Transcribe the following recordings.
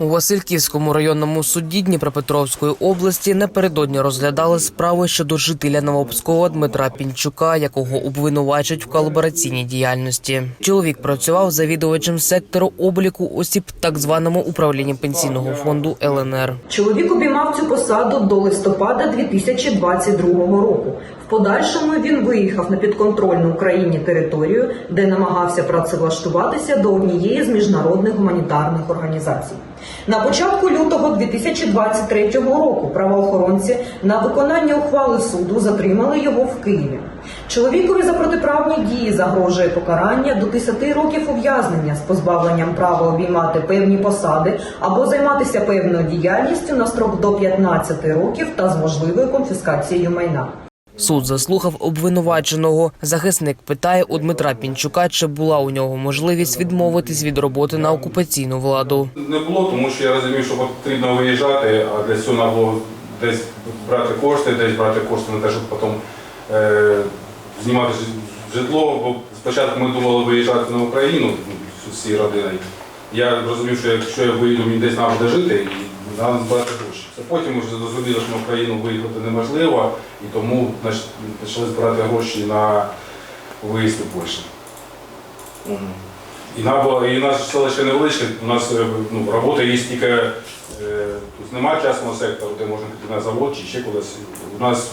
У Васильківському районному суді Дніпропетровської області напередодні розглядали справи щодо жителя Новопського Дмитра Пінчука, якого обвинувачують в колабораційній діяльності. Чоловік працював завідувачем сектору обліку осіб так званому управлінні пенсійного фонду ЛНР. Чоловік обіймав цю посаду до листопада 2022 року. В подальшому він виїхав на підконтрольну Україні територію, де намагався працевлаштуватися до однієї з міжнародних гуманітарних організацій. На початку лютого 2023 року правоохоронці на виконання ухвали суду затримали його в Києві. Чоловікові за протиправні дії загрожує покарання до 10 років ув'язнення з позбавленням права обіймати певні посади або займатися певною діяльністю на строк до 15 років та з можливою конфіскацією майна. Суд заслухав обвинуваченого. Захисник питає у Дмитра Пінчука, чи була у нього можливість відмовитись від роботи на окупаційну владу. Не було, тому що я розумів, що потрібно виїжджати, а для цього треба було десь брати кошти, десь брати кошти на те, щоб потім е, знімати житло. Бо спочатку ми думали виїжджати на Україну з усією родиною. Я розумів, що якщо я виїду, мені десь треба буде жити і треба збирати гроші. Потім вже зрозуміли, що на Україну виїхати неможливо, і тому почали збирати гроші на виїзд у Польщу. І на і наше селище невеличке, у нас е, ну, робота є тільки, е, тут немає частного сектору, де можна піти на завод чи ще кудись. У нас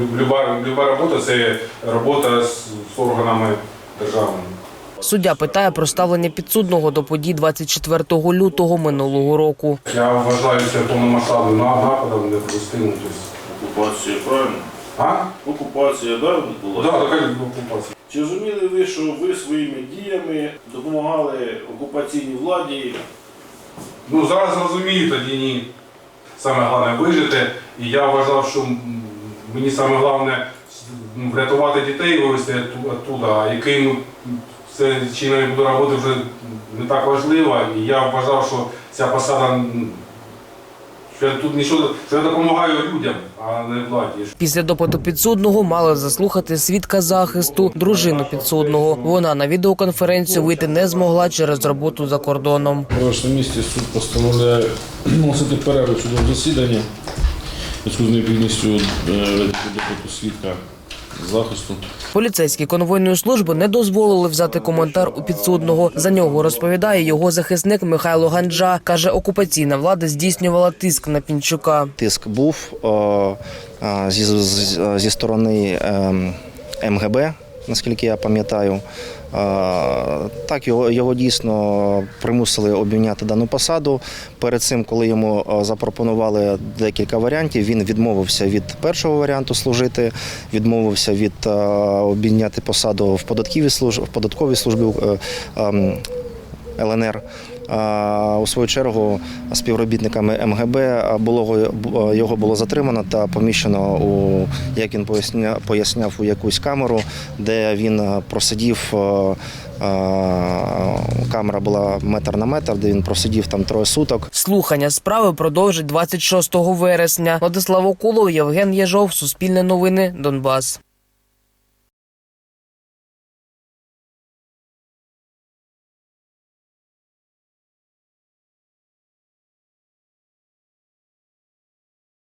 лю- люба, люба робота це робота з, з органами державними. Суддя питає про ставлення підсудного до подій 24 лютого минулого року. Я вважаю це повномасштабним нападом неприпустимим. Окупація, правильно? А? Окупація, да, Так, відбулася? да, така окупація. Чи розуміли ви, що ви своїми діями допомагали окупаційній владі? Ну зараз розумію, тоді ні. Саме головне вижити. І я вважав, що мені саме головне врятувати дітей, вивезти отту- оттуда, яким це чином я буду робити вже не так важливо. І я вважав, що ця посада, що я тут нічого, що я допомагаю людям, а не владі. Після допиту підсудного мали заслухати свідка захисту, дружину підсудного. Вона на відеоконференцію вийти не змогла через роботу за кордоном. В вашому місті суд постановляє носити перерву засіданні у зв'язку з необхідністю е, допиту свідка захисту. Поліцейські конвойної служби не дозволили взяти коментар у підсудного. За нього розповідає його захисник Михайло Ганджа. каже, окупаційна влада здійснювала тиск на Пінчука. Тиск був е, е, зі, з- зі сторони ем, МГБ, наскільки я пам'ятаю. Е, Так, його, його дійсно примусили обміняти дану посаду. Перед цим, коли йому е, запропонували декілька варіантів, він відмовився від першого варіанту служити, відмовився від е, обміняти посаду в податковій службі, в податковій службі ем, ЛНР. У свою чергу співробітниками МГБ було його було затримано та поміщено у як він поясняв, поясняв у якусь камеру, де він е, просидів. е, е, Камера була метр на метр, де він просидів там троє суток. Слухання справи продовжить 26 вересня. Владислав Окулов, Євген Єжов, Суспільне новини, Донбас.